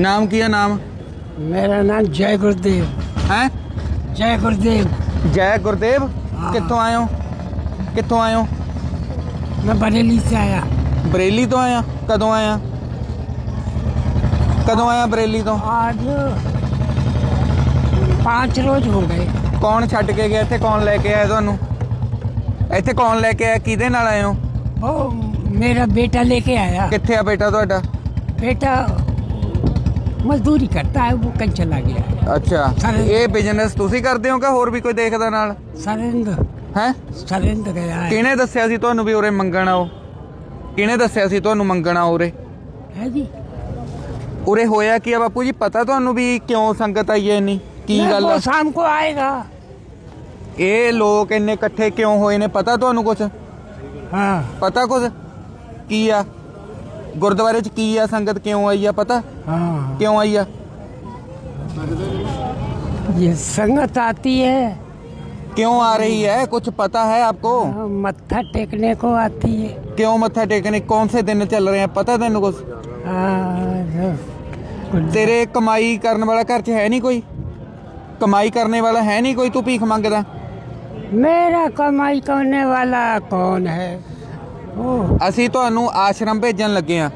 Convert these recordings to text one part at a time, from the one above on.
ਨਾਮ ਕੀ ਹੈ ਨਾਮ मेरा नाम जय गुरुदेव ਹੈ जय गुरुदेव ਜੈ ਗੁਰਦੇਵ ਹਾਂ। ਕਿੱਥੋਂ ਆਏ ਹੋ ਕਿੱਥੋਂ ਆਏ ਹੋ मैं बरेली से आया ਬਰੇਲੀ ਤੋਂ ਆਇਆ ਕਦੋਂ ਆਇਆ ਕਦੋਂ ਆਇਆ ਬਰੇਲੀ ਤੋਂ आज पाँच रोज हो गए ਕੌਣ ਛੱਡ ਕੇ ਗਿਆ ਇੱਥੇ ਕੌਣ ਲੈ ਕੇ ਆਇਆ ਤੁਹਾਨੂੰ ਇੱਥੇ ਕੌਣ ਲੈ ਕੇ ਆਇਆ ਕਿਹਦੇ ਨਾਲ ਆਏ ਹੋ वो मेरा बेटा लेके आया ਕਿੱਥੇ ਆ ਬੇਟਾ ਤੁਹਾਡਾ बेटा मजदूरी करता है वो कल चला गया ਅੱਛਾ ਸਾਰੇ- ਇਹ ਬਿਜ਼ਨਸ ਤੁਸੀਂ ਕਰਦੇ ਹੋ ਕਿ ਹੋਰ ਵੀ ਕੋਈ ਦੇਖਦਾ ਨਾਲ सरेंद ਹੈ सरेंद गया है ਕਿਹਨੇ ਦੱਸਿਆ ਸੀ ਤੁਹਾਨੂੰ ਵੀ ਉਰੇ ਮੰਗਣ ਆਓ ਕਿਹਨੇ ਦੱਸਿਆ ਸੀ ਤੁਹਾਨੂੰ ਮੰਗਣ ਆਓ ਉਰੇ है जी ਉਰੇ ਹੋਇਆ ਕੀ ਆ ਬਾਪੂ ਜੀ ਪਤਾ ਤੁਹਾਨੂੰ ਵੀ ਕਿਉਂ ਸੰਗਤ ਆਈ ਹੈ ਇੰਨੀ ਕੀ नहीं, ਗੱਲ वो ਆ शाम को आएगा ਇਹ ਲੋਕ ਇੰਨੇ ਇਕੱਠੇ ਕਿਉਂ ਹੋਏ ਨੇ ਪਤਾ ਤੁਹਾਨੂੰ ਕੁਝ हाँ ਪਤਾ ਕੁਝ ਕੀ ਆ ਗੁਰਦੁਆਰੇ 'ਚ ਕੀ ਆ ਸੰਗਤ ਕਿਉਂ ਆਈ ਆ ਪਤਾ हाँ ਕਿਉਂ ਆਈ ਆ ये संगत आती है क्यों आ रही है कुछ पता है आपको हाँ, मत्था टेकने को आती है क्यों मत्था टेकने कौन से दिन चल रहे हैं पता तेन कुछ हाँ, कुछ तेरे कमाई करने वाला घर च है नहीं कोई कमाई करने वाला है नहीं कोई तू भीख मंगदा मेरा कमाई करने वाला कौन है ओ ਅਸੀਂ ਤੁਹਾਨੂੰ ਆਸ਼ਰਮ ਭੇਜਣ ਲੱਗੇ ਆ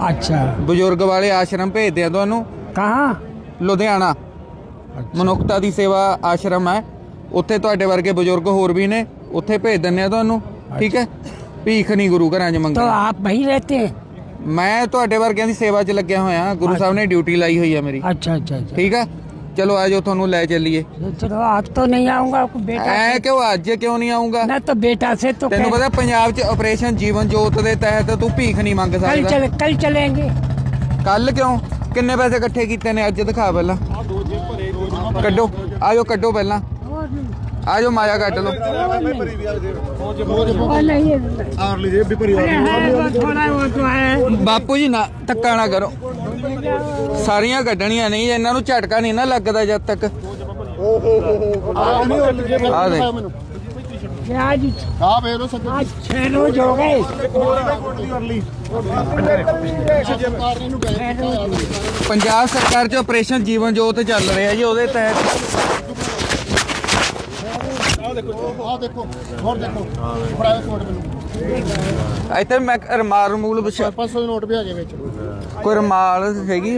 अच्छा ਬਜ਼ੁਰਗ ਵਾਲੇ ਆਸ਼ਰਮ ਭੇਜਦੇ ਆ ਤੁਹਾਨੂੰ कहाँ ਲੁਧਿਆਣਾ ਮਨੁੱਖਤਾ ਦੀ ਸੇਵਾ ਆਸ਼ਰਮ ਹੈ ਉੱਥੇ ਤੁਹਾਡੇ ਵਰਗੇ ਬਜ਼ੁਰਗ ਹੋਰ ਵੀ ਨੇ ਉੱਥੇ ਭੇਜ ਦਿੰਨੇ ਆ ਤੁਹਾਨੂੰ ਠੀਕ ਹੈ ਭੀਖ ਨਹੀਂ ਗੁਰੂ ਘਰਾਂ 'ਚ तो ਮੰਗਣਾ आप वहीं रहते हैं ਮੈਂ ਤੁਹਾਡੇ ਵਰਗਿਆਂ ਦੀ ਸੇਵਾ 'ਚ ਲੱਗਿਆ ਹੋਇਆ ਗੁਰੂ ਸਾਹਿਬ ਨੇ ਡਿਊਟੀ ਲਾਈ ਹੋਈ ਹੈ ਮੇਰੀ अच्छा अच्छा अच्छा ਠੀਕ ਆ ਚਲੋ ਆਜੋ ਤੁਹਾਨੂੰ ਲੈ ਚੱਲੀਏ चलो आज तो नहीं आऊंगा बेटा ਐ ਕਿਉਂ ਅੱਜ ਕਿਉਂ ਨਹੀਂ ਆਉਂਗਾ मैं तो बेटा से तो ਤੈਨੂੰ कह- ਪਤਾ ਪੰਜਾਬ 'ਚ ਆਪਰੇਸ਼ਨ ਜੀਵਨ ਜੋਤ ਦੇ ਤਹਿਤ ਤੂੰ ਭੀਖ ਨਹੀਂ ਮੰਗ कल ਸਕਦਾ चले कल चलेंगे ਕੱਲ ਕਿਉਂ ਕਿੰਨੇ ਪੈਸੇ ਇਕੱਠੇ ਕੀਤੇ ਨੇ ਅੱਜ ਦਿਖਾ ਪਹਿਲਾਂ ਕੱਢੋ ਆਜੋ ਕੱਢੋ ਪਹਿਲਾਂ ਆਜੋ ਮਾਇਆ ਕੱਢ ਲਓ और नहीं अरे है वो थोड़ा वो तो है ਬਾਪੂ ਜੀ ਨਾ ਧੱਕਾ ਨਾ ਕਰੋ ਸਾਰੀਆਂ ਕੱਢਣੀਆਂ ਨਹੀਂ ਇਹਨਾਂ ਨੂੰ ਝਟਕਾ ਨਹੀਂ ਨਾ ਲੱਗਦਾ ਜਦ ਤੱਕ ਆ ਦੇ कि आज ਆ ਵੇਖ ਲੋ ਸੱਜਣ आज छह रोज हो गए ਸਰਕਾਰ ਨੇ ਇਹਨੂੰ ਗਏ ਪੰਜਾਬ ਸਰਕਾਰ 'ਚ ਆਪਰੇਸ਼ਨ ਜੀਵਨ ਜੋਤ ਚੱਲ ਰਿਹਾ ਜੀ ਉਹਦੇ ਤਹਿਤ ਆ ਦੇਖੋ ਹੋਰ ਦੇਖੋ ਪ੍ਰਾਈਵੇਟ ਨੋਟ ਮੈਨੂੰ। ਇੱਥੇ ਮੈਂ ਰਮਾਲ ਰਮੂਲ ਵਿਛਾ 500 ਦੇ ਨੋਟ ਵੀ ਹੈਗੇ ਵਿੱਚ। ਕੋਈ ਰਮਾਲ ਹੈਗੀ?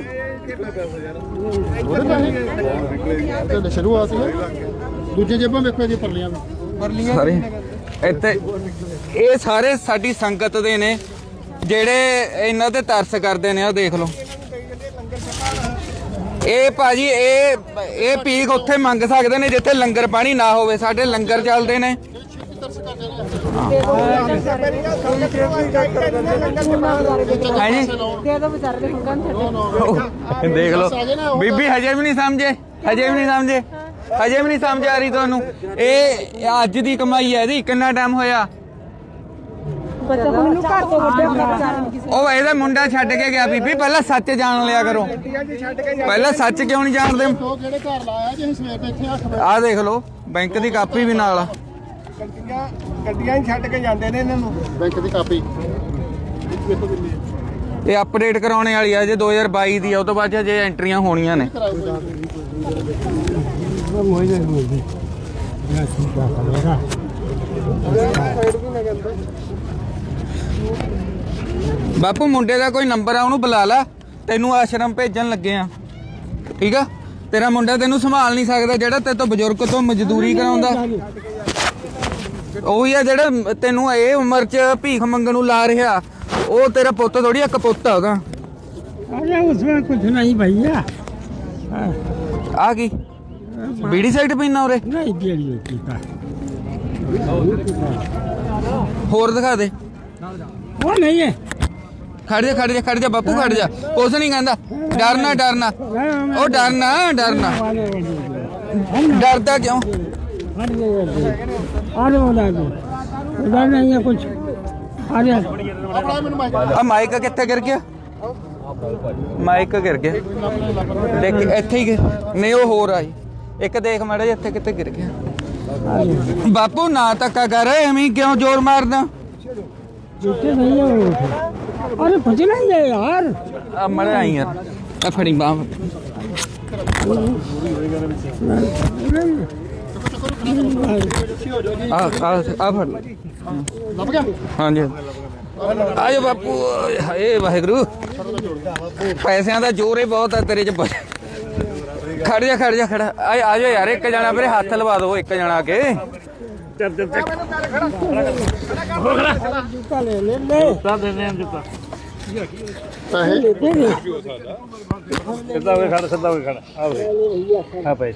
ਉਹਦੇ ਪੈਸੇ ਤੇ ਸ਼ੁਰੂਆਤ ਹੈ। ਦੂਜੇ ਜੇਬਾਂ ਵੇਖੋ ਜੀ ਪਰਲੀਆਂ ਵੀ। ਸਾਰੇ। ਇੱਥੇ ਇਹ ਸਾਰੇ ਸਾਡੀ ਸੰਗਤ ਦੇ ਨੇ ਜਿਹੜੇ ਇਹਨਾਂ ਤੇ ਤਰਸ ਕਰਦੇ ਨੇ ਆ ਦੇਖ ਲਓ। ਇਹ ਭਾਜੀ, ਇਹ ਇਹ ਪੀਕ ਉੱਥੇ ਮੰਗ ਸਕਦੇ ਨੇ ਜਿੱਥੇ ਲੰਗਰ ਪਾਣੀ ਨਾ ਹੋਵੇ, ਸਾਡੇ ਲੰਗਰ ਚੱਲਦੇ ਨੇ। ਹੈ ਦੇਖ ਲਓ। ਬੀਬੀ ਹਜੇ ਵੀ ਨਹੀਂ ਸਮਝੇ, ਹਜੇ ਵੀ ਨਹੀਂ ਸਮਝੇ, ਹਜੇ ਵੀ ਨਹੀਂ ਸਮਝ ਆ ਰਹੀ ਤੁਹਾਨੂੰ। ਇਹ ਅੱਜ ਦੀ ਕਮਾਈ ਹੈ ਇਹਦੀ ਕਿੰਨਾ ਟਾਈਮ ਹੋਇਆ? ਉਹ ਇਹਦਾ ਮੁੰਡਾ ਛੱਡ ਕੇ ਗਿਆ ਬੀਬੀ ਪਹਿਲਾਂ ਸੱਚ ਜਾਣ ਲਿਆ ਕਰੋ। ਪਹਿਲਾਂ ਸੱਚ ਕਿਉਂ ਨਹੀਂ ਜਾਣਦੇ? ਉਹ ਕਿਹੜੇ ਘਰ ਲਾਇਆ ਜੇ ਸਵੇਰ ਦੇ ਇੱਥੇ 8 ਵਜੇ ਆਹ ਦੇਖ ਲਓ ਬੈਂਕ ਦੀ ਕਾਪੀ ਵੀ ਨਾਲ ਆ। ਗੱਡੀਆਂ ਗੱਡੀਆਂ ਹੀ ਛੱਡ ਕੇ ਜਾਂਦੇ ਨੇ ਇਹਨਾਂ ਨੂੰ। ਬੈਂਕ ਦੀ ਕਾਪੀ। ਵੇਖੋ ਕਿੰਨੀ ਹੈ ਇਹ ਅਪਡੇਟ ਕਰਾਉਣੇ ਵਾਲੀ ਆ ਜੇ 2022 ਦੀ ਆ ਉਹ ਤੋਂ ਬਾਅਦ ਜੇ ਐਂਟਰੀਆਂ ਹੋਣੀਆਂ ਨੇ। ਬਾਪੂ ਮੁੰਡੇ ਦਾ ਕੋਈ ਨੰਬਰ ਆ ਉਹਨੂੰ ਬੁਲਾ ਲਾ ਤੈਨੂੰ ਆਸ਼ਰਮ ਭੇਜਣ ਲੱਗੇ ਆ ਠੀਕ ਆ ਤੇਰਾ ਮੁੰਡਾ ਤੈਨੂੰ ਸੰਭਾਲ ਨਹੀਂ ਸਕਦਾ ਜਿਹੜਾ ਤੇਰੇ ਤੋਂ ਬਜ਼ੁਰਗ ਤੋਂ ਮਜ਼ਦੂਰੀ ਕਰਾਉਂਦਾ ਉਹੀ ਆ ਜਿਹੜਾ ਤੈਨੂੰ ਇਹ ਉਮਰ 'ਚ ਭੀਖ ਮੰਗਣ ਨੂੰ ਲਾ ਰਿਹਾ ਉਹ ਤੇਰਾ ਪੁੱਤ ਥੋੜੀ ਇੱਕ ਪੁੱਤ ਆ ਉਹਦਾ अरे उसमें कुछ नहीं भैया ਆ ਕੀ ਬੀੜੀ ਸਾਈਡ ਪੀਣਾ ਉਰੇ नहीं बेड़ी होती का ਹੋਰ ਦਿਖਾ ਦੇ ਉਹ ਨਹੀਂ ਹੈ। ਖੜ ਜਾ ਖੜ ਜਾ ਖੜ ਜਾ, ਬਾਪੂ, ਖੜ ਜਾ। ਕੁਛ ਨਹੀਂ ਕਹਿੰਦਾ। ਡਰਨਾ ਡਰਨਾ। ਉਹ ਡਰਨਾ ਡਰਨਾ। ਡਰਦਾ ਕਿਉਂ? ਹਟ ਜਾ ਮਾਈਕ ਕਿੱਥੇ ਗਿਰ ਗਿਆ? ਮਾਈਕ ਗਿਰ ਗਿਆ। ਦੇਖ, ਇੱਥੇ ਹੀ ਨਹੀਂ, ਉਹ ਹੋਰ ਆਈ। ਇੱਕ ਦੇਖ ਮਾੜਾ ਜੀ ਇੱਥੇ ਕਿੱਥੇ ਗਿਰ ਗਿਆ। ਬਾਪੂ, ਨਾ ਤੱਕਾ ਕਰ, ਐਵੇਂ ਕਿਉਂ ਜ਼ੋਰ ਮਾਰਦਾ? जूते नहीं है वो अरे कुछ नहीं है यार ਆ ਮੜਾ ਆਈ ਯਾਰ ਆ ਫੜੀ ਬਾਹ ਆ ਆ ਆ ਫੜ ਲੈ। ਲੱਭ ਗਿਆ ਹਾਂਜੀ ਆਜੋ ਬਾਪੂ ਹਾਏ ਵਾਹਿਗੁਰੂ ਪੈਸਿਆਂ ਦਾ ਜ਼ੋਰ ਹੀ ਬਹੁਤ ਆ ਤੇਰੇ ਚ ਬ- ਖੜ ਜਾ ਖੜ ਜਾ ਖੜਾ ਆ ਆਜੋ ਯਾਰ ਇੱਕ ਜਣਾ ਵੀਰੇ ਹੱਥ ਲਵਾ ਦਿਓ ਇੱਕ ਜਣਾ ਕੇ ਖੜ। ਖੜ ਆ ਵੇ। ਆ ਪਏ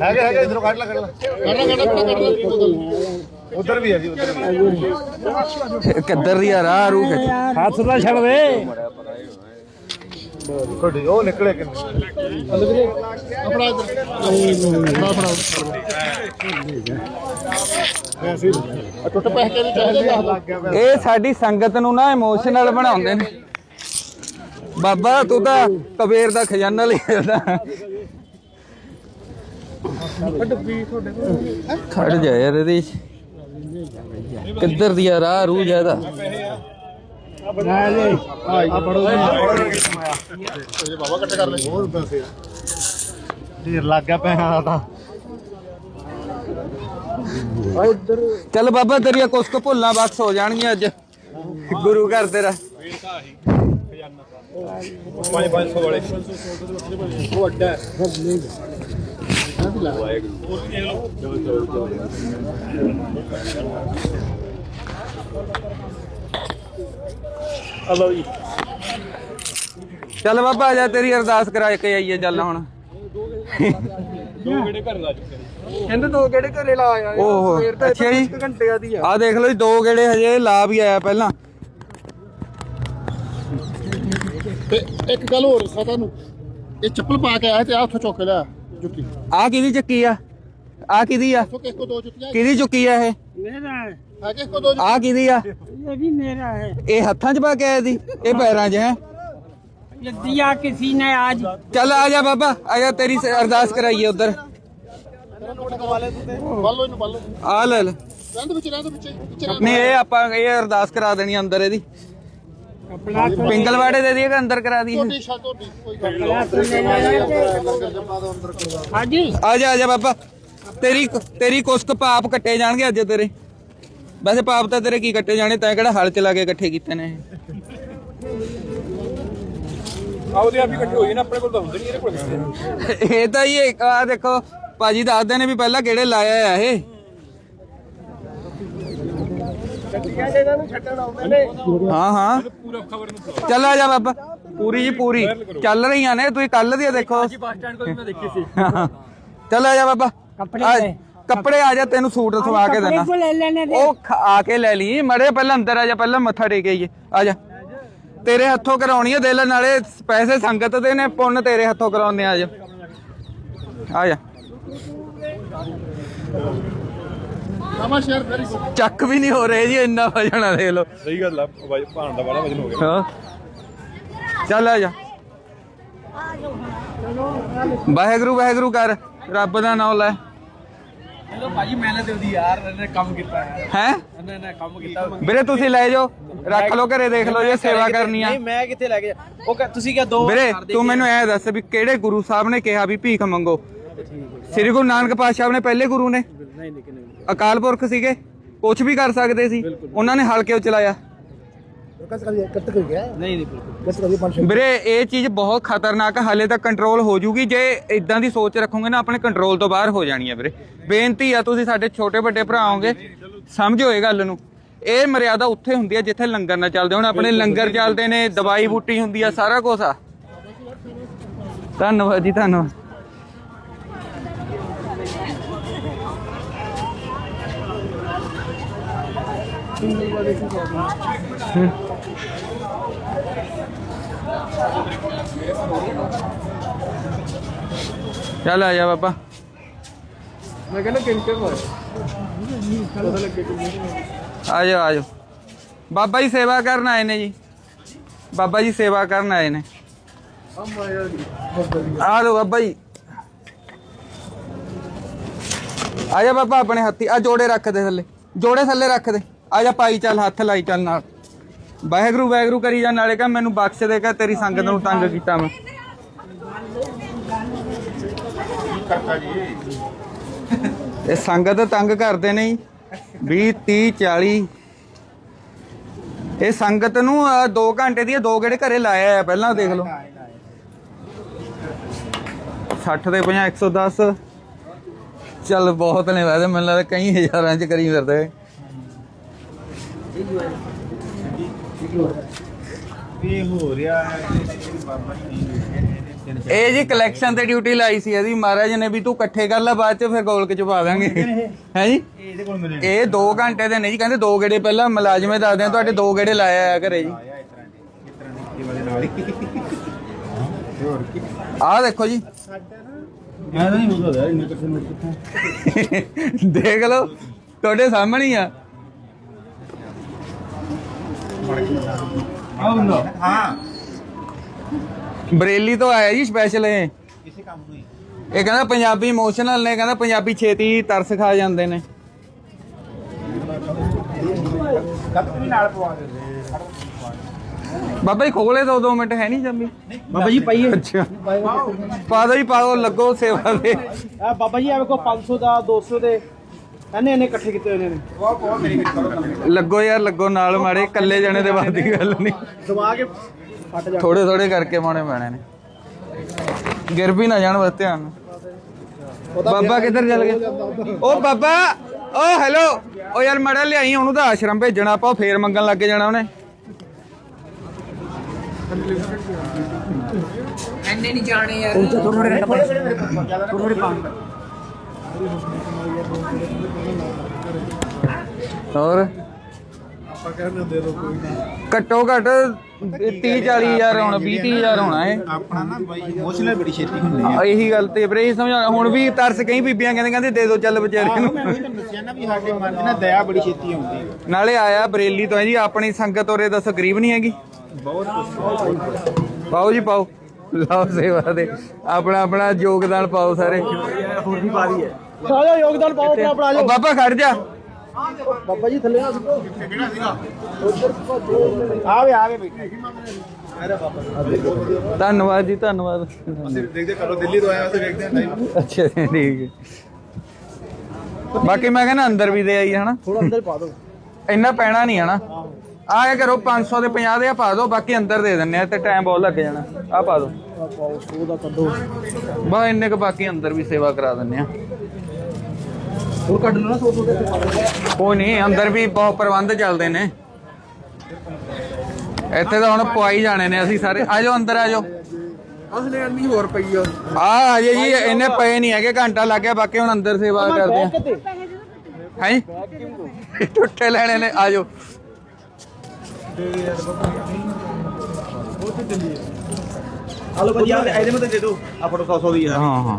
ਹੈਗੇ ਹੈਗੇ ਇਧਰੋਂ ਕੱਢ ਲੈ ਕੱਢ ਲੈ। ਕੱਢ ਲੈ ਕੱਢ ਲੈ ਕੱਢ ਲੈ ਉਧਰ ਵੀ ਹੈ ਜੀ ਉਧਰ ਵੀ ਕਿੱਧਰ ਦੀ ਆ ਰਾਹ ਰੂ ਕੇ ਹੱਥ ਦਾ ਛੱਡ ਦੇ। ਤੁਹਾਡੀ ਉਹ ਨਿਕਲੇ ਕਿੰਨੇ? ਆਪਣਾ ਇੱਧਰ ਫੜਾ ਫੜਾ ਆ ਟੁੱਟ ਪੈਸੇ ਕਿਹਦੇ ਚਾਹੀਦੇ ਦੱਸ ਦਿਓ। ਇਹ ਸਾਡੀ ਸੰਗਤ ਨੂੰ ਨਾ ਇਮੋਸ਼ਨਲ ਬਣਾਉਂਦੇ ਨੇ। ਬਾਬਾ, ਤੂੰ ਤਾਂ ਕਬੀਰ ਦਾ ਖਜ਼ਾਨਾ ਲੈ ਜਾਂਦਾ ਖੜ ਜਾ ਯਾਰ ਇਹਦੇ ਕਿੱਧਰ ਦੀ ਆ ਰਾਹ, ਰੂਹ ਜ਼ਿਆਦਾ। ਆ ਫੜੋ ਇਹ ਬਾਬਾ ਇਕੱਠੇ ਕਰ ਲੈ ਹੋਰ ਪੈਸੇ ਢੇਰ ਲੱਗ ਗਿਆ ਪੈਸਾ ਦਾ ਤਾਂ ਚੱਲ ਬਾਬਾ, ਤੇਰੀਆਂ ਕੁਛ ਕੁ ਭੁੱਲਾਂ ਬਸ ਹੋ ਜਾਣਗੀਆਂ ਅੱਜ। ਗੁਰੂ ਘਰ ਤੇਰਾ। 500 ਵਾਲੇ ਆ ਲਓ ਜੀ। ਚੱਲ ਬਾਬਾ ਆ ਜਾ ਤੇਰੀ ਅਰਦਾਸ ਕਰਾ ਕੇ ਆਈਏ ਚੱਲ ਹੁਣ। ਕਹਿੰਦੇ ਦੋ ਕਿਹੜੇ ਘਰੇ ਲਾ ਆਇਆ ਓਹੋ ਅੱਛਾ ਜੀ। ਘੰਟਿਆਂ ਦੀ ਆ। ਦੇਖ ਲਓ ਜੀ ਦੋ ਗੇੜੇ ਹਜੇ ਲਾ ਵੀ ਆਇਆ ਪਹਿਲਾਂ। ਤੇ ਇੱਕ ਗੱਲ ਹੋਰ ਦੱਸਾਂ ਤੁਹਾਨੂੰ। ਇਹ ਚੱਪਲ ਪਾ ਕੇ ਆਇਆ ਤੇ ਆ ਉੱਥੋਂ ਚੁੱਕ ਕੇ ਲਿਆ ਜੁੱਤੀ। ਆ ਕਿਹਦੀ ਚੱਕੀ ਆ? ਆ ਕਿਹਦੀ ਆ ਸੋ ਕਿਸ ਕੋ ਦੋ ਜੁੱਤੀਆਂ ਕਿਹਦੀ ਚੁੱਕੀ ਆ ਇਹ मेरा है ਹੈ ਕਿਸ ਕੋ ਦੋ ਆ ਕਿਹਦੀ ਆ ये भी मेरा है ਇਹ ਹੱਥਾਂ 'ਚ ਪਾ ਕੇ ਆਇਆ ਦੀ ਇਹ ਪੈਰਾਂ 'ਚ ਹੈ ये दिया किसी ने आज ਚੱਲ ਆ ਜਾ ਬਾਬਾ ਆ ਜਾ ਤੇਰੀ ਸ- ਅਰਦਾਸ ਕਰਾਈਏ ਉਧਰ ਬੱਲੋ ਇਹਨੂੰ ਬੱਲੋ ਆ ਲੈ ਲੈ ਰਹਿੰਦ ਵਿੱਚ ਰਹਿੰਦ ਵਿੱਚ ਵਿੱਚ ਰਹਿੰਦ ਨਹੀਂ ਇਹ ਆਪਾਂ ਇਹ ਅਰਦਾਸ ਕਰਾ ਦੇਣੀ ਆ ਅੰਦਰ ਇਹਦੀ कपड़ा तो ਪਿੰਗਲਵਾੜੇ ਦੇ ਦਈਏ ਕਿ ਅੰਦਰ ਕਰਾ ਦਈਏ ਤੁਹਾਡੀ ਛੱਤ ਤੁਹਾਡੀ ਕੋਈ ਗੱਲ ਨਹੀਂ कपड़ा तो मेरा ਲੰਗਰ ਜਮਾ ਦੋ ਅੰਦਰ ਕਰਵਾ हाँ जी ਆ ਜਾ ਆ ਜਾ ਬਾਬਾ ਤੇਰੀ ਤੇਰੀ ਕੁਛ ਕੁ ਪਾਪ ਕੱਟੇ ਜਾਣਗੇ ਅੱਜ ਤੇਰੇ। ਵੈਸੇ ਪਾਪ ਤਾਂ ਤੇਰੇ ਕੀ ਕੱਟੇ ਜਾਣੇ ਤੈਂ ਕਿਹੜਾ ਹਲ ਚਲਾ ਕੇ ਇਕੱਠੇ ਕੀਤੇ ਨੇ ਆਉਦੇ ਆਪ ਹੀ ਇਕੱਠੇ ਹੋਈ ਨਾ ਆਪਣੇ ਕੋਲ ਤਾਂ ਹੁੰਦੇ ਨਹੀਂ ਇਹਦੇ ਕੋਲ। ਇਹ ਤਾਂ ਹੀ ਇੱਕ ਆ ਦੇਖੋ ਭਾਜੀ ਦੱਸਦੇ ਨੇ ਵੀ ਪਹਿਲਾਂ ਕਿਹੜੇ ਲਾਇਆ ਆ ਇਹ। ਗੱਡੀਆਂ ਇਹਨਾਂ ਨੂੰ ਛੱਡਣ ਆਉਂਦੇ ਨੇ ਹਾਂ ਹਾਂ। ਚੱਲ ਆ ਜਾ ਬਾਬਾ। ਪੂਰੀ ਜੀ ਪੂਰੀ। ਚੱਲ ਰਹੀਆਂ ਨੇ ਤੁਸੀਂ ਕੱਲ ਦੀ ਦੇਖੋ। ਬੱਸ ਸਟੈਂਡ ਕੋਲ ਮੈਂ ਦੇਖੀ ਸੀ। ਚੱਲ ਆ ਜਾ ਬਾਬਾ। ਕੱਪੜੇ ਆ- ਕੱਪੜੇ ਆ ਜਾ ਤੈਨੂੰ ਸੂਟ ਸਵਾ ਕੇ ਦੇਣਾ। ਉਹ ਆ ਕੇ ਲੈ ਲਈ ਮੜੇ ਪਹਿਲਾਂ ਅੰਦਰ ਆ ਜਾ ਪਹਿਲਾਂ ਮੱਥਾ ਟੇਕ ਆਈਏ। ਆ ਜਾ। ਤੇਰੇ ਹੱਥੋਂ ਕਰਾਉਣੀ ਹੈ ਦਿਲ ਨਾਲੇ ਪੈਸੇ ਸੰਗਤ ਦੇ ਨੇ ਪੁੰਨ ਤੇਰੇ ਹੱਥੋਂ ਕਰਾਉਣੇ ਆ ਜਾ। ਆ ਜਾ। ਚੱਕ ਵੀ ਨਹੀਂ ਹੋ ਰਹੇ ਜੀ ਇੰਨਾ ਵਜਣ ਆ ਦੇਖ ਲੋ ਸਹੀ ਗੱਲ ਆ ਭਾਣ ਦਾ ਬੜਾ ਵਜਨ ਹੋ ਗਿਆ। ਚੱਲ ਆ ਜਾ। ਵਾਹਿਗੁਰੂ ਵਾਹਿਗੁਰੂ ਕਰ ਰੱਬ ਦਾ ਨਾਮ ਲੈ। ਚਲੋ ਭਾਜੀ ਮਿਹਨਤ ਉਹਦੀ ਯਾਰ ਇਹਨੇ ਕੰਮ ਕੀਤਾ ਹੈ। ਹੈ? ਇਹਨੇ ਨੇ ਕੰਮ ਕੀਤਾ। ਵੀਰੇ ਤੁਸੀਂ ਲੈ ਜਾਓ ਰੱਖ ਲਓ ਘਰੇ ਦੇਖ ਲਓ ਜੇ ਸੇਵਾ ਕਰਨੀ ਆ। ਨਹੀਂ ਮੈਂ ਕਿੱਥੇ ਲੈ ਕੇ ਜਾ- ਉਹ ਕਹਿ- ਤੁਸੀਂ ਕਿਹਾ ਦੋ ਵੀਰੇ ਹਜ਼ਾਰ ਦੇ ਤੂੰ ਕੇ- ਮੈਨੂੰ ਐ ਦੱਸ ਵੀ ਕਿਹੜੇ ਗੁਰੂ ਸਾਹਿਬ ਨੇ ਕਿਹਾ ਵੀ ਭੀਖ ਮੰਗੋ? ਸ੍ਰੀ ਗੁਰੂ ਨਾਨਕ ਪਾਤਸ਼ਾਹ ਨੇ ਪਹਿਲੇ ਗੁਰੂ ਨੇ। ਨਹੀਂ ਨਹੀਂ ਨਹੀਂ। ਅਕਾਲ ਪੁਰਖ ਸੀਗੇ। ਕੁਝ ਵੀ ਕਰ ਸਕਦੇ ਸੀ। ਉਹਨਾਂ ਨੇ ਹਲਕੇ ਚਲਾਇਆ? ਨਹੀਂ ਨਹੀਂ ਬਿਲਕੁਲ। ਵੀਰੇ ਇਹ ਚੀਜ਼ ਬਹੁਤ ਖਤਰਨਾਕ ਹੈ ਹਾਲੇ ਤੱਕ ਕੰਟਰੋਲ ਹੋ ਜੂਗੀ। ਜੇ ਇਦਾਂ ਦੀ ਸੋਚ ਰੱਖੋਗੇ ਨਾ ਆਪਣੇ ਕੰਟਰੋਲ ਤੋਂ ਬਾਹਰ ਹੋ ਜਾਣੀ ਹੈ ਵੀਰੇ। ਬੇਨਤੀ ਆ ਤੁਸੀਂ ਸਾਡੇ ਛੋਟੇ ਵੱਡੇ ਭਰਾ ਹੋਗੇ ਸਮਝੋ ਇਹ ਗੱਲ ਨੂੰ। ਇਹ ਮਰਿਆਦਾ ਉੱਥੇ ਹੁੰਦੀ ਹੈ ਜਿੱਥੇ ਲੰਗਰ ਨਾ ਚੱਲਦੇ ਹੁਣ। ਆਪਣੇ ਲੰਗਰ ਚੱਲਦੇ ਨੇ ਦਵਾਈ ਬੂਟੀ ਹੁੰਦੀ ਆ ਸਾਰਾ ਕੁਝ ਆ। ਧੰਨਵਾਦ ਜੀ ਧੰਨਵਾਦ। ਚੱਲ ਆ ਜਾ ਬਾਬਾ ਮੈਂ ਕਹਿੰਦਾ ਪਤਾ ਲੱਗੇ ਆ ਜਾਓ ਆ ਜਾਓ ਬਾਬਾ ਜੀ ਸੇਵਾ ਕਰਨ ਆਏ ਨੇ ਜੀ ਬਾਬਾ ਜੀ ਸੇਵਾ ਕਰਨ ਆਏ ਨੇ ਆ ਲੋ ਬਾਬਾ ਜੀ ਆ ਜਾ ਬਾਬਾ ਆਪਣੇ ਹੱਥੀ ਆ ਜੋੜੇ ਰੱਖ ਦੇ ਥੱਲੇ ਜੋੜੇ ਥੱਲੇ ਰੱਖ ਦੇ ਆ ਜਾ ਪਾਈ ਚੱਲ, ਹੱਥ ਲਾਈ ਚੱਲ ਨਾਲ। ਵਾਹਿਗੁਰੂ ਵਾਹਿਗੁਰੂ ਕਰੀ ਜਾ, ਨਾਲੇ ਕਹ ਮੈਨੂੰ ਬਖਸ਼ ਦੇ, ਕਹ ਤੇਰੀ ਸੰਗਤ ਨੂੰ ਤੰਗ ਕੀਤਾ ਮੈਂ। ਇਹ ਸੰਗਤ ਤੰਗ ਕਰਦੇ ਨੇ 20 30 40 ਇਹ ਸੰਗਤ ਨੂੰ 2 ਘੰਟੇ ਦੀ ਦੋ ਗੇੜੇ ਘਰੇ ਲਾਇਆ ਆ, ਪਹਿਲਾਂ ਦੇਖ ਲਓ। 60 ਦੇ 50 110 ਚੱਲ ਬਹੁਤ ਨੇ ਵੈਸੇ, ਮੈਨੂੰ ਲੱਗਦਾ ਕਈ ਹਜ਼ਾਰਾਂ ਚ ਕਰੀ ਫਿਰਦੇ। ਇਹ ਹੋ ਰਿਹਾ ਹੈ ਕਿ ਬਾਬਾ ਜੀ ਨਹੀਂ ਇਹ ਜੀ ਕਲੈਕਸ਼ਨ ਤੇ ਡਿਊਟੀ ਲਾਈ ਸੀ ਇਹਦੀ। ਮਹਾਰਾਜ ਨੇ ਵੀ ਤੂੰ ਇਕੱਠੇ ਕਰ ਲੈ ਬਾਅਦ ਚ ਫਿਰ ਗੋਲਕ ਚ ਪਾ ਦਾਂਗੇ। ਹੈ ਜੀ? ਇਹਦੇ ਕੋਲ ਮਿਲੇ ਇਹ 2 ਘੰਟੇ ਦੇ ਨਹੀਂ ਜੀ ਕਹਿੰਦੇ 2 ਗੇੜੇ ਪਹਿਲਾਂ ਮੁਲਾਜ਼ਮੇ ਦੱਸਦੇ ਆ ਤੁਹਾਡੇ 2 ਗੇੜੇ ਲਾਇਆ ਆ ਘਰੇ ਜੀ। ਆਇਆ ਇਸ ਤਰ੍ਹਾਂ ਦੇ ਇਸ ਤਰ੍ਹਾਂ ਦੇ ਇਹ ਵਾਲੇ ਨਾਲ ਹੀ ਹੋਰ ਕੀ ਆਹ ਦੇਖੋ ਜੀ। ਮੈਂ ਨਹੀਂ ਹੋ ਸਕਦਾ ਇੰਨੇ ਕਿੱਥੇ ਨੂੰ ਕਿੱਥੇ ਦੇਖ ਲਓ ਤੁਹਾਡੇ ਸਾਹਮਣੇ ਆ। ਬਰੇਲੀ ਤੋਂ ਆਇਆ ਜੀ ਸਪੈਸ਼ਲ ਇਹ। ਕੰਮ ਨੂੰ ਇਹ ਕਹਿੰਦਾ ਪੰਜਾਬੀ ਇਮੋਸ਼ਨਲ ਨੇ ਕਹਿੰਦਾ ਪੰਜਾਬੀ ਛੇਤੀ ਤਰਸ ਖਾ ਜਾਂਦੇ ਨੇ। ਬਾਬਾ ਜੀ ਖੋਲੇ ਦੋ ਦੋ ਮਿੰਟ ਹੈ ਨਹੀਂ ਜੰਮੀ? ਬਾਬਾ ਜੀ ਪਾਈਏ। ਅੱਛਾ। ਪਾ ਦੋ ਜੀ ਪਾ ਦੋ ਲੱਗੋ ਸੇਵਾ ਦੇ ਆ ਬਾਬਾ ਜੀ ਆ ਵੇਖੋ 500 ਦਾ 200 ਦੇ। ਇਹਨੇ ਇਹਨੇ ਇਕੱਠੇ ਕੀਤੇ ਹੋਏ ਨੇ ਬਹੁਤ ਬਹੁਤ ਮੇਰੀ ਕਿਰਪਾ ਕਰੋ ਲੱਗੋ ਯਾਰ ਲੱਗੋ ਨਾਲ ਮਾੜੇ ਇਕੱਲੇ ਜਣੇ ਦੇ ਬਾਤ ਦੀ ਗੱਲ ਨਹੀਂ। ਦਬਾ ਕੇ ਫਟ ਜਾ। ਥੋੜੇ ਥੋੜੇ ਕਰਕੇ ਮਾਣੇ ਪੈਣੇ ਨੇ। ਗਿਰ ਵੀ ਨਾ ਜਾਣ ਬਸ ਧਿਆਨ ਨਾਲ। ਬਾਬਾ ਕਿੱਧਰ ਚਲ ਗਏ ਓ ਬਾਬਾ ਓ ਹੈਲੋ ਓ ਯਾਰ ਮੜਾ ਲਿਆਈ ਉਹਨੂੰ ਤਾਂ ਆਸ਼ਰਮ ਭੇਜਣਾ ਆਪਾਂ ਫੇਰ ਮੰਗਣ ਲੱਗ ਜਾਣਾ ਉਹਨੇ। ਐਨੇ ਨਹੀਂ ਜਾਣੇ ਯਾਰ। ਹੋਰ? ਆਪਾਂ ਕਹਿੰਦੇ ਦੇ ਦੋ ਕੋਈ ਨਾ ਘੱਟੋ ਘੱਟ 30 40 ਹਜ਼ਾਰ ਹੋਣਾ 20 30 ਹਜ਼ਾਰ ਹੋਣਾ ਏ ਆਪਣਾ ਨਾ ਬਾਈ ਇਮੋਸ਼ਨਲ ਬੜੀ ਛੇਤੀ ਹੁੰਦੀ ਆ, ਇਹੀ ਗੱਲ ਤੇ ਵੀਰੇ ਇਹ ਸਮਝਾ ਹੁਣ ਵੀ ਤਰਸ ਕਈ ਬੀਬੀਆਂ ਕਹਿੰਦੇ ਕਹਿੰਦੇ ਦੇ ਦੋ ਚੱਲ ਵਿਚਾਰੇ ਨੂੰ। ਮੈਂ ਉਹੀ ਤੁਹਾਨੂੰ ਦੱਸਿਆ ਨਾ ਵੀ ਸਾਡੇ ਮਨ 'ਚ ਨਾ ਦਇਆ ਬੜੀ ਛੇਤੀ ਆਉਂਦੀ ਹੈ ਨਾਲੇ ਆਇਆ ਬਰੇਲੀ ਤੋਂ ਹੈ ਜੀ ਆਪਣੀ ਸੰਗਤ ਉਰੇ ਦੱਸੋ ਗਰੀਬ ਨਹੀਂ ਹੈਗੀ। ਬਹੁਤ ਪਾਓ ਜੀ ਪਾਓ। ਲਾਓ ਸੇਵਾ ਦੇ। ਆਪਣਾ ਆਪਣਾ ਯੋਗਦਾਨ ਪਾਓ ਸਾਰੇ। ਆ ਯੋਗਦਾਨ ਪਾਓ ਆਪਣਾ ਆਪਣਾ ਆ ਬਾਬਾ ਖੜ ਜਾ। ਬਾਬਾ ਜੀ ਥੱਲੇ ਨਾ ਸੁੱਟੋ ਆਵੇ ਆਵੇ ਬੈਠੇ ਧੰਨਵਾਦ ਜੀ ਧੰਨਵਾਦ। ਦੇਖਦੇ ਕਰੋ ਦਿੱਲੀ ਤੋਂ ਆਇਆ ਅਸੀਂ ਵੇਖਦੇ ਹਾਂ ਲਾਈਵ ਅੱਛਾ ਜੀ, ਠੀਕ ਹੈ। ਬਾਕੀ ਮੈਂ ਕਹਿੰਦਾ ਅੰਦਰ ਵੀ ਦੇ ਆਈ ਹਨਾ? ਥੋੜਾ ਅੰਦਰ ਪਾ ਦਿਓ। ਇੰਨਾ ਪੈਣਾ ਨਹੀਂ ਹਨਾ? ਆਏ ਕਰੋ 500 ਦੇ 50 ਦੇ ਆ ਪਾ ਦਿਓ ਬਾਕੀ ਅੰਦਰ ਦੇ ਦਿੰਨੇ ਆ ਤੇ ਟਾਈਮ ਬਹੁਤ ਲੱਗ ਜਾਣਾ। ਆ ਪਾ ਦਿਓ। ਆ ਪਾਓ 100 ਦਾ ਕੱਢੋ। ਬਾ ਇੰਨੇ ਕ ਬਾਕੀ ਅੰਦਰ ਵੀ ਸੇਵਾ ਕਰਾ ਦਿੰਨੇ ਆ। ਹੋਰ ਕੱਢ ਲਓ ਨਾ 100 100 ਦੇ ਇੱਥੇ ਪਾ ਦਿਓ। ਕੋਈ ਨਹੀਂ ਅੰਦਰ ਵੀ ਬਹੁਤ ਪ੍ਰਬੰਧ ਚੱਲਦੇ ਨੇ। ਇੱਥੇ ਤਾਂ ਹੁਣ ਪਵਾਈ ਜਾਣੇ ਨੇ ਅਸੀਂ ਸਾਰੇ। ਆ ਜਾਓ ਅੰਦਰ ਆ ਜਾਓ। ਅਸਲੇ ਅੰਨੀ ਹੋਰ ਪਈ ਆ। ਆ ਅਜੇ ਜੀ ਇੰਨੇ ਪਏ ਨਹੀਂ ਹੈਗੇ ਘੰਟਾ ਲੱਗ ਗਿਆ ਬਾਕੀ ਹੁਣ ਅੰਦਰ ਸੇਵਾ ਕਰਦੇ ਆ। ਹੈ? ਟੁੱਟੇ ਲੈਣੇ ਨੇ ਆ ਜਾਓ। ਹਲੋ ਭਾਜੀ ਆ ਇਹਦੇ ਮਤੇ ਦੇ ਦਿਓ। ਆ ਫੋਟੋ 100 ਦੀ ਆ ਹਾਂ ਹਾਂ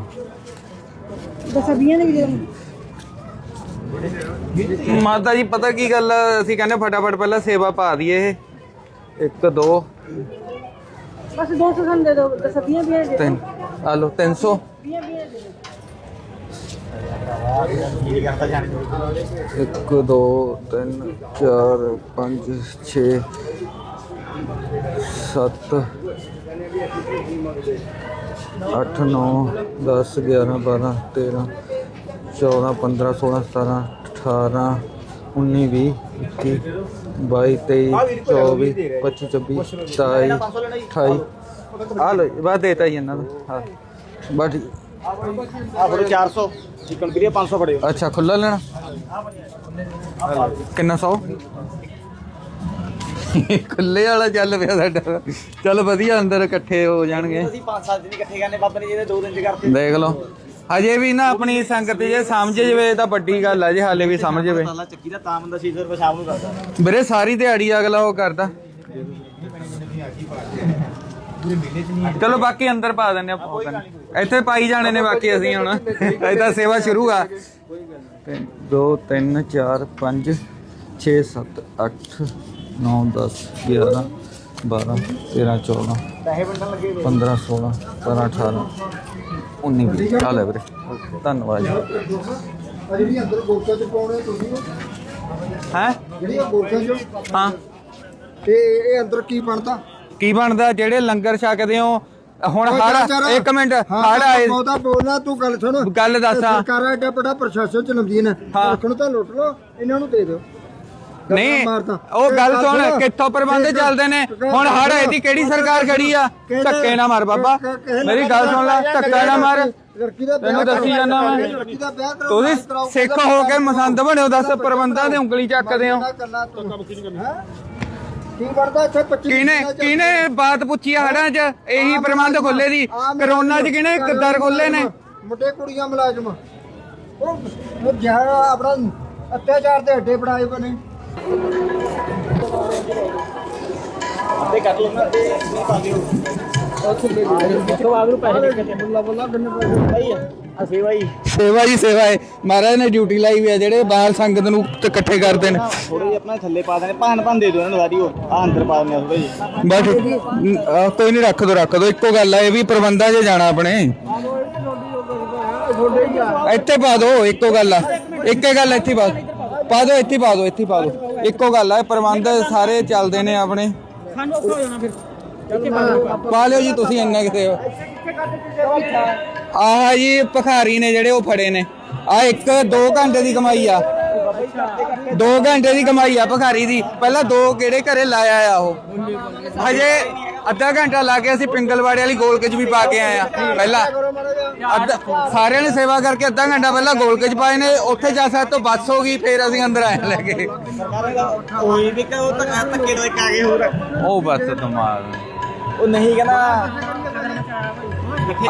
ਮਾਤਾ ਜੀ ਪਤਾ ਕੀ ਗੱਲ ਆ, ਅਸੀਂ ਕਹਿੰਦੇ ਫਟਾਫਟ ਪਹਿਲਾਂ ਸੇਵਾ ਪਾ ਦਈਏ ਇਹ। ਇੱਕ ਦੋ। ਬਸ ਦੋ ਸੌ ਸਾਨੂੰ ਦੇ ਦਿਓ ਦਸ ਵੀਹ ਦੇ ਤਿੰਨ। ਆ ਲਓ 300 ਇੱਕ ਦੋ ਤਿੰਨ ਚਾਰ ਪੰਜ 6 7 ਅੱਠ 9 10 11 12 13 14 15 16 17 18 19 20 21 22 23 24 25 26 27 28 ਆ ਲੋ ਬਾਅਦ ਦੇਤਾ ਜੀ ਇਹਨਾਂ ਦਾ ਹਾਂ। ਬਸ ਠੀਕ। ਆ ਫੋਟੋ 400 ਚਿਕਨ ਵੀਰੇ 500 ਫੜਿਓ। ਅੱਛਾ ਖੁੱਲਾ ਲੈਣਾ? ਕਿੰਨਾ 100 ਖੁੱਲੇ ਵਾਲਾ ਚੱਲ ਪਿਆ ਸਾਡਾ। ਚੱਲ ਵਧੀਆ ਅੰਦਰ ਇਕੱਠੇ ਹੋ ਜਾਣਗੇ। ਅਸੀਂ 5-7 ਦਿਨ ਇਕੱਠੇ ਕਰਨੇ ਬਾਬਾ ਨੇ ਜਿਹਦੇ 2 ਦਿਨ ਚ ਕਰਤੇ। ਦੇਖ ਲਓ। ਹਜੇ ਵੀ ਨਾ ਆਪਣੀ ਸੰਗਤ ਜੇ ਸਮਝ ਜਵੇ ਤਾਂ ਵੱਡੀ ਗੱਲ ਆ ਜੇ ਹਾਲੇ ਵੀ ਸਮਝ ਜਵੇ। ਸਾਲਾ ਚੱਕੀ ਦਾ ਤਾਂ ਬੰਦਾ 600 ਰੁਪਏ ਸ਼ਾਮ ਨੂੰ ਕਰਦਾ। ਵੀਰੇ ਸਾਰੀ ਦਿਹਾੜੀ ਅਗਲਾ ਉਹ ਕਰਦਾ। ਚਲੋ ਬਾਕੀ ਅੰਦਰ ਪਾ ਦਿੰਨੇ ਆਪਾਂ ਇੱਥੇ ਪਾਈ ਜਾਣੇ ਨੇ ਬਾਕੀ ਅਸੀਂ ਹੁਣ। ਇਹਦਾ ਸੇਵਾ ਸ਼ੁਰੂ ਆ। 2 3 4 5 6 7 8 9 10 11 12 13 14 ਪੈਸੇ ਵੰਡਣ ਲੱਗੇ 15 16 17 18 19 20 ਆ ਲੈ ਵੀਰੇ। ਧੰਨਵਾਦ ਜੀ। ਆ ਜਿਹੜੀ ਅੰਦਰ ਗੋਲਕਾਂ ਚ ਪਾਉਣੇ ਤੁਸੀਂ ਹੈ? ਜਿਹੜੀਆਂ ਗੋਲਕਾਂ ਚ? ਹਾਂ। ਤੇ ਇਹ ਅੰਦਰ ਕੀ ਬਣਦਾ? ਕੀ ਬਣਦਾ? ਜਿਹੜੇ ਲੰਗਰ ਛਕਦੇ ਹੋ ਹੁਣ ਹੜ ਇੱਕ ਮਿੰਟ ਹੜ ਆਏ। ਬਹੁਤਾ ਬੋਲਣਾ ਤੂੰ ਗੱਲ ਸੁਣ। ਗੱਲ ਦੱਸ। ਸਰਕਾਰਾਂ ਏਡਾ ਬੜਾ ਪ੍ਰਸ਼ਾਸਨ ਚਲਾਉਂਦੀਆਂ ਨੇ। ਰੱਖਣ ਤਾਂ ਲੁੱਟ ਲਓ। ਇਹਨਾਂ ਨੂੰ ਦੇ ਦਿਓ। ਨਹੀਂ। ਉਹ ਗੱਲ ਸੁਣ। ਕਿੱਥੋਂ ਪ੍ਰਬੰਧ ਚੱਲਦੇ ਨੇ? ਹੁਣ ਹੜ ਸੁਣ। ਆਈ ਦੀ ਕਿਹੜੀ ਸਰਕਾਰ ਖੜੀ ਆ? ਧੱਕੇ ਨਾ ਮਾਰ ਬਾਬਾ। ਮੇਰੀ ਗੱਲ ਸੁਣ ਲੈ ਧੱਕਾ ਨਾ ਮਾਰ। ਤੈਨੂੰ ਦੱਸੀ ਜਾਂਦਾ ਮੈਂ। ਤੁਸੀਂ ਸਿੱਖ ਹੋ ਕੇ ਮਸੰਦ ਬਣਿਓ ਦੱਸ ਪ੍ਰਬੰਧਾਂ ਦੇ ਉਂਗਲੀ ਚੱਕਦੇ ਹੋ ਗੱਲਾਂ ਤੂੰ। ਹੈਂ? ਕੀ ਕਰਦਾ ਇੱਥੇ? 25 ਕਿਹਨੇ ਕਿਹਨੇ ਬਾਤ ਪੁੱਛੀ ਹੜਾਂ 'ਚ? ਇਹੀ ਪ੍ਰਬੰਧ ਖੋਲੇ ਦੀ। ਕਰੋਨਾ 'ਚ ਕਿਹਨੇ ਦਰ ਖੋਲੇ ਨੇ? ਮੁੰਡੇ ਕੁੜੀਆਂ ਮੁਲਾਜ਼ਮ। ਉਹ ਉਹ ਜਿਹੜਾ ਆਪਣਾ ਅਤਿਆਚਾਰ ਦੇ ਅੱਡੇ ਬਣਾਏ ਬਣੇ ਸੇਵਾ ਜੀ, ਸੇਵਾ ਹੈ। ਮਹਾਰਾਜ ਨੇ ਡਿਊਟੀ ਲਾਈ ਹੋਈ ਹੈ, ਜਿਹੜੇ ਬਾਹਰ ਸੰਗਤ ਨੂੰ ਇਕੱਠੇ ਕਰਦੇ ਨੇ। ਥੋੜੇ ਜਿਹਾ ਆਪਣਾ ਥੱਲੇ ਪਾ ਦੇਣੇ ਭਾਨ ਭਾਨ ਦੇ ਦਿਓ ਇਹਨਾਂ ਨੂੰ ਸਾਰੀ ਉਹ ਆ ਅੰਦਰ ਪਾ ਦਿੰਦੇ ਥੋੜੇ ਜਿਹੇ ਬਸ ਅਹ, ਕੋਈ ਨਹੀਂ ਰੱਖ ਦੋ ਰੱਖ ਦੋ। ਇੱਕੋ ਗੱਲ ਆ, ਇਹ ਵੀ ਪ੍ਰਬੰਧਾਂ 'ਚ ਜਾਣਾ ਆਪਣੇ। ਇੱਥੇ ਪਾ ਦੋ, ਇੱਕੋ ਗੱਲ ਆ। ਇੱਕੇ ਗੱਲ ਇੱਥੇ ਪਾ ਦਿਓ। ਪਾ ਦੋ ਇੱਥੇ ਪਾ ਦੋ ਇੱਥੇ ਪਾ ਦੋ ਇੱਕੋ ਗੱਲ ਆ ਪ੍ਰਬੰਧ ਸਾਰੇ ਚੱਲਦੇ ਨੇ ਆਪਣੇ। ਪਾ ਲਿਓ ਜੀ, ਤੁਸੀਂ ਇੰਨਾ ਕਿਤੇ ਹੋ। ਆਹ ਜੀ, ਭਖਾਰੀ ਨੇ ਜਿਹੜੇ ਉਹ ਫੜੇ ਨੇ। ਆ ਇੱਕ 2 ਘੰਟੇ ਦੀ ਕਮਾਈ ਆ। 2 ਘੰਟੇ ਦੀ ਕਮਾਈ ਆ ਭਖਾਰੀ ਦੀ। ਪਹਿਲਾਂ ਦੋ ਕਿਹੜੇ ਘਰੇ ਲਾਇਆ ਆ ਉਹ? ਹਜੇ ਅੱਧਾ ਘੰਟਾ ਲਾ ਕੇ ਅਸੀਂ ਪਿੰਗਲਵਾੜੇ ਵਾਲੀ ਗੋਲਕ 'ਚ ਵੀ ਪਾ ਕੇ ਆਏ ਆ। ਪਹਿਲਾਂ ਅੱਧਾ ਸਾਰਿਆਂ ਨੇ ਸੇਵਾ ਕਰਕੇ ਅੱਧਾ ਘੰਟਾ ਪਹਿਲਾਂ ਗੋਲਕ 'ਚ ਪਾਏ ਨੇ। ਉੱਥੇ ਜਾ ਸਕਦੇ ਤੋਂ ਬੱਸ ਹੋ ਗਈ ਫੇਰ ਅਸੀਂ ਅੰਦਰ ਆਏ ਲੈ ਕੇ। ਉਹੀ ਵੀ ਉਹ ਧੱਕਾ ਧੱਕੇ ਦੇ ਆ ਗਏ ਹੋਰ। ਉਹ ਬੱਸ ਦਿਮਾਗ। ਉਹ ਨਹੀਂ ਕਹਿੰਦਾ।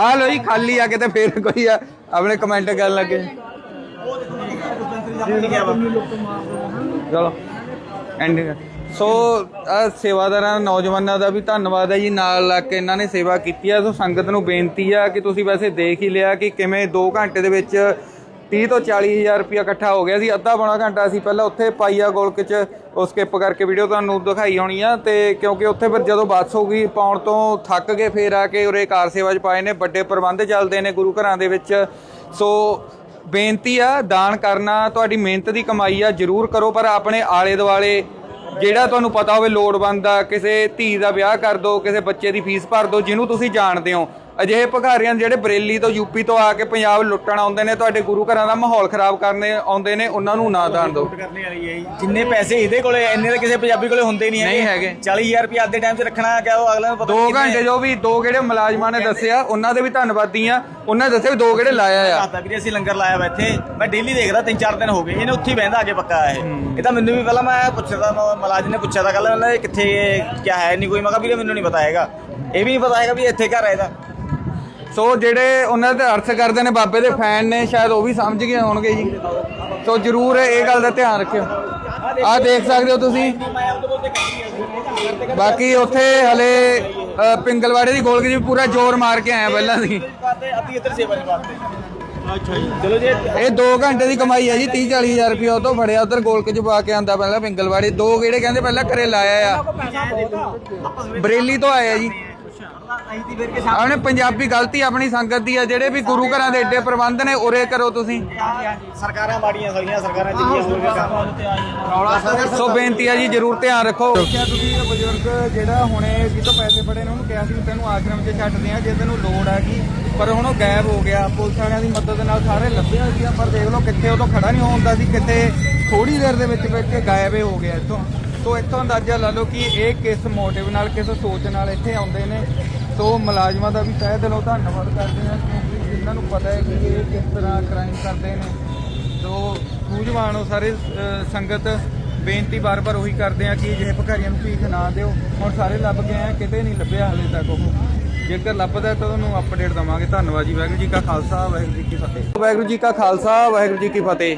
ਆ ਲੋ ਜੀ ਖਾਲੀ ਆ ਕੇ ਤੇ ਫੇਰ ਕੋਈ ਆ ਆਪਣੇ ਕਮੈਂਟ ਕਰਨ ਲੱਗੇ। ਚਲੋ ਐਂਡਿੰਗ ਸੋ ਆਹ ਸੇਵਾਦਾਰਾਂ, ਨੌਜਵਾਨਾਂ ਦਾ ਵੀ ਧੰਨਵਾਦ ਹੈ ਜੀ। ਨਾਲ ਲੱਗ ਕੇ ਇਹਨਾਂ ਨੇ ਸੇਵਾ ਕੀਤੀ ਆ। ਸੋ, ਸੰਗਤ ਨੂੰ ਬੇਨਤੀ ਆ ਕਿ ਤੁਸੀਂ ਵੈਸੇ ਦੇਖ ਹੀ ਲਿਆ ਕਿ ਕਿਵੇਂ 2 ਘੰਟੇ ਦੇ ਵਿੱਚ 30 ਤੋਂ 40 ਹਜ਼ਾਰ ਰੁਪਇਆ ਇਕੱਠਾ ਹੋ ਗਿਆ ਸੀ। ਅੱਧਾ ਪੌਣਾ ਘੰਟਾ ਅਸੀਂ ਪਹਿਲਾਂ ਉੱਥੇ ਪਾਈਆ ਗੋਲਕ ਚ, ਉਹ ਸਕਿਪ ਕਰਕੇ ਵੀਡੀਓ ਤੁਹਾਨੂੰ ਦਿਖਾਈ ਹੋਣੀ ਆ। ਤੇ ਕਿਉਂਕਿ ਉੱਥੇ ਫਿਰ ਜਦੋਂ ਬੱਸ ਹੋ ਗਈ, ਪਾਉਣ ਤੋਂ ਥੱਕ ਕੇ ਫੇਰ ਆ ਕੇ ਉਰੇ ਕਾਰ ਸੇਵਾ 'ਚ ਪਾਏ ਨੇ। ਵੱਡੇ ਪ੍ਰਬੰਧ ਚੱਲਦੇ ਨੇ ਗੁਰੂ ਘਰਾਂ ਦੇ ਵਿੱਚ। ਸੋ, ਬੇਨਤੀ ਆ, ਦਾਨ ਕਰਨਾ, ਤੁਹਾਡੀ ਮਿਹਨਤ ਦੀ ਕਮਾਈ ਆ, ਜਰੂਰ ਕਰੋ। ਪਰ ਆਪਣੇ ਆਲੇ ਦੁਆਲੇ ਜਿਹੜਾ ਤੁਹਾਨੂੰ ਪਤਾ ਹੋਵੇ, ਲੋੜਵੰਦ ਆ ਕਿਸੇ ਧੀ ਦਾ ਵਿਆਹ ਕਰ ਦਿਓ ਕਿਸੇ ਬੱਚੇ ਦੀ ਫੀਸ ਭਰ ਦਿਓ ਜਿਹਨੂੰ ਤੁਸੀਂ ਜਾਣਦੇ ਹੋ ਅਜਿਹੇ ਭਿਖਾਰੀਆਂ ਜਿਹੜੇ ਬਰੇਲੀ ਤੋਂ ਯੂਪੀ ਤੋਂ ਆ ਕੇ ਪੰਜਾਬ ਲੁੱਟਣ ਆਉਂਦੇ ਨੇ ਤੁਹਾਡੇ ਗੁਰੂ ਘਰਾਂ ਦਾ ਮਾਹੌਲ ਖਰਾਬ ਕਰਨੇ ਆਉਂਦੇ ਨੇ ਉਹਨਾਂ ਨੂੰ ਨਾ ਦਾਨ ਦਿਓ। ਕਰਨੇ ਵਾਲੀ ਹੈ ਜੀ। ਜਿੰਨੇ ਪੈਸੇ ਇਹਦੇ ਕੋਲੇ ਇੰਨੇ ਤਾਂ ਕਿਸੇ ਪੰਜਾਬੀ ਕੋਲੇ ਹੁੰਦੇ ਨਹੀਂ ਨਹੀਂ ਹੈਗੇ। 40000 ਰੁਪਏ ਅੱਜ ਦੇ ਟਾਈਮ 'ਚ ਰੱਖਣਾ ਕਿ ਉਹ ਅਗਲੇ ਨੂੰ ਪਤਾ ਦੋ ਨਹੀਂ ਕਿੰਨੇ- ਘੰਟੇ ਜੋ ਵੀ ਦੋ ਕਿਹੜੇ ਮੁਲਾਜ਼ਮਾਂ ਨੇ ਦੱਸਿਆ ਉਹਨਾਂ ਦੇ ਵੀ ਧੰਨਵਾਦੀ ਆ ਉਹਨਾਂ ਨੇ ਦੱਸਿਆ ਵੀ ਦੋ ਕਿਹੜੇ ਲਾਇਆ ਆ। ਦੱਸਦਾ ਵੀਰੇ ਅਸੀਂ ਲੰਗਰ ਲਾਇਆ ਵਾ ਇੱਥੇ। ਮੈਂ ਡੇਲੀ ਦੇਖਦਾ ਤਿੰਨ ਚਾਰ ਦਿਨ ਹੋ ਗਏ। ਇਹਨੇ ਉੱਥੇ ਬਹਿੰਦਾ ਅੱਗੇ ਪੱਕਾ ਇਹ। ਇਹ ਤਾਂ ਮੈਨੂੰ ਵੀ ਪਹਿਲਾਂ ਮੈਂ ਪੁੱਛਦਾ ਮ- ਮਲਾਜ ਨੇ ਪੁੱਛਿਆ ਤਾਂ ਕੱਲ ਕਿੱਥੇ ਕੀ ਹੈ? ਨਹੀਂ ਕੋਈ ਮੈਂ ਕਿਹਾ ਵੀਰੇ ਮੈਨੂੰ ਨਹੀਂ ਪਤਾ ਹੈਗਾ। ਇਹ ਵੀ ਨਹੀਂ ਪਤਾ ਹੈਗਾ ਵੀ ਇੱਥੇ ਘਰ ਹੈ ਇਹਦਾ ਸੋ ਜਿਹੜੇ ਉਹਨਾਂ ਦੇ ਅਰਥ ਕਰਦੇ ਨੇ ਬਾਬੇ ਦੇ ਫੈਨ ਨੇ, ਸ਼ਾਇਦ ਉਹ ਵੀ ਸਮਝ ਗਏ ਹੋਣਗੇ ਜੀ। ਸੋ ਜਰੂਰ ਇਹ ਗੱਲ ਦਾ ਧਿਆਨ ਰੱਖਿਓ। ਆਹ ਦੇਖ ਸਕਦੇ ਹੋ ਤੁਸੀਂ। ਬਾਕੀ ਉੱਥੇ ਹਲੇ ਪਿੰਗਲਵਾੜੇ ਦੀ ਗੋਲਕ ਪੂਰਾ ਜ਼ੋਰ ਮਾਰ ਕੇ ਆਇਆ ਪਹਿਲਾਂ ਦੀ। ਅੱਧੀ ਇੱਧਰ ਸੇਵਾ ਨਹੀਂ ਕਰਦੇ ਅੱਛਾ ਜੀ ਚਲੋ ਜੀ ਇਹ 2 ਘੰਟੇ ਦੀ ਕਮਾਈ ਹੈ ਜੀ 30 40 ਹਜ਼ਾਰ ਰੁਪਏ ਉਹ ਤੋਂ ਫੜਿਆ, ਉਧਰ ਗੋਲਕ ਚ ਪਾ ਕੇ ਆਂਦਾ ਪਹਿਲਾਂ ਪਿੰਗਲਵਾੜੀ। ਦੋ ਕਿਹੜੇ ਕਹਿੰਦੇ ਪਹਿਲਾਂ ਘਰੇ ਲਾਇਆ ਆ। ਬਰੇਲੀ ਤੋਂ ਆਇਆ ਜੀ। ਆਪਣੇ ਪੰਜਾਬੀ ਗਲਤੀ ਆਪਣੀ ਸੰਗਤ ਦੀ ਆ ਜਿਹੜੇ ਵੀ ਗੁਰੂ ਘਰਾਂ ਦੇ ਏਡੇ ਪ੍ਰਬੰਧ ਨੇ ਉਰੇ ਕਰੋ ਤੁਸੀਂ। ਸਰਕਾਰਾਂ ਮਾੜੀਆਂ ਸਾਰੀਆਂ ਸਰਕਾਰਾਂ ਜਿੰਨੀਆਂ ਹੋ ਗਈਆਂ ਸੋ ਬੇਨਤੀ ਆ ਜੀ ਜਰੂਰ ਧਿਆਨ ਰੱਖੋ। ਦੇਖਿਆ ਤੁਸੀਂ ਬਜ਼ੁਰਗ ਜਿਹੜਾ ਹੁਣੇ ਕਿਤੋਂ ਪੈਸੇ ਫੜੇ ਨੇ ਉਹਨੂੰ ਕਿਹਾ ਸੀ ਤੈਨੂੰ ਆਸ਼ਰਮ 'ਚ ਛੱਡਦੇ ਆ ਜੇ ਤੈਨੂੰ ਲੋੜ ਹੈਗੀ ਪਰ ਹੁਣ ਉਹ ਗਾਇਬ ਹੋ ਗਿਆ। ਪੁਲਿਸ ਵਾਲਿਆਂ ਦੀ ਮਦਦ ਨਾਲ ਸਾਰੇ ਲੱਭਿਆ ਸੀ। ਪਰ ਦੇਖ ਲਓ ਕਿੱਥੇ ਉਦੋਂ ਖੜਾ ਨਹੀਂ ਹੁੰਦਾ ਸੀ ਕਿੱਥੇ ਥੋੜੀ ਦੇਰ ਦੇ ਵਿੱਚ ਵਿੱਚ ਗਾਇਬ ਹੀ ਹੋ ਗਿਆ ਇੱਥੋਂ। ਸੋ ਇੱਥੋਂ ਅੰਦਾਜ਼ਾ ਲਾ ਲਓ ਕਿ ਇਹ ਕਿਸ ਮੋਟਿਵ ਨਾਲ, ਕਿਸ ਸੋਚ ਨਾਲ ਇੱਥੇ ਆਉਂਦੇ ਨੇ। ਸੋ ਮੁਲਾਜ਼ਮਾਂ ਦਾ ਵੀ ਤਹਿ ਦਿਲੋਂ ਧੰਨਵਾਦ ਕਰਦੇ ਹਾਂ ਕਿਉਂਕਿ ਜਿਨ੍ਹਾਂ ਨੂੰ ਪਤਾ ਹੈ ਕਿ ਇਹ ਕਿਸ ਤਰ੍ਹਾਂ ਕ੍ਰਾਈਮ ਕਰਦੇ ਨੇ। ਸੋ ਸੂਝਵਾਨ ਹੋ ਸਾਰੇ ਸੰਗਤ, ਬੇਨਤੀ ਬਾਰ-ਬਾਰ ਉਹੀ ਕਰਦੇ ਆ ਕਿ ਜਿਹੇ ਭਿਖਾਰੀਆਂ ਨੂੰ ਭੀਖ ਨਾ ਦਿਓ। ਹੁਣ ਸਾਰੇ ਲੱਭ ਗਏ ਆ ਕਿਤੇ ਨਹੀਂ ਲੱਭਿਆ ਹਲੇ ਤੱਕ ਉਹ। ਜੇਕਰ ਲੱਭਦਾ ਤਾਂ ਤੁਹਾਨੂੰ ਅਪਡੇਟ ਦਵਾਂਗੇ। ਧੰਨਵਾਦ ਜੀ, ਵਾਹਿਗੁਰੂ ਜੀ ਕਾ ਖਾਲਸਾ, ਵਾਹਿਗੁਰੂ ਜੀ ਕੀ ਫਤਿਹ। ਵਾਹਿਗੁਰੂ ਜੀ ਕਾ ਖਾਲਸਾ, ਵਾਹਿਗੁਰੂ ਜੀ ਕੀ ਫਤਿਹ।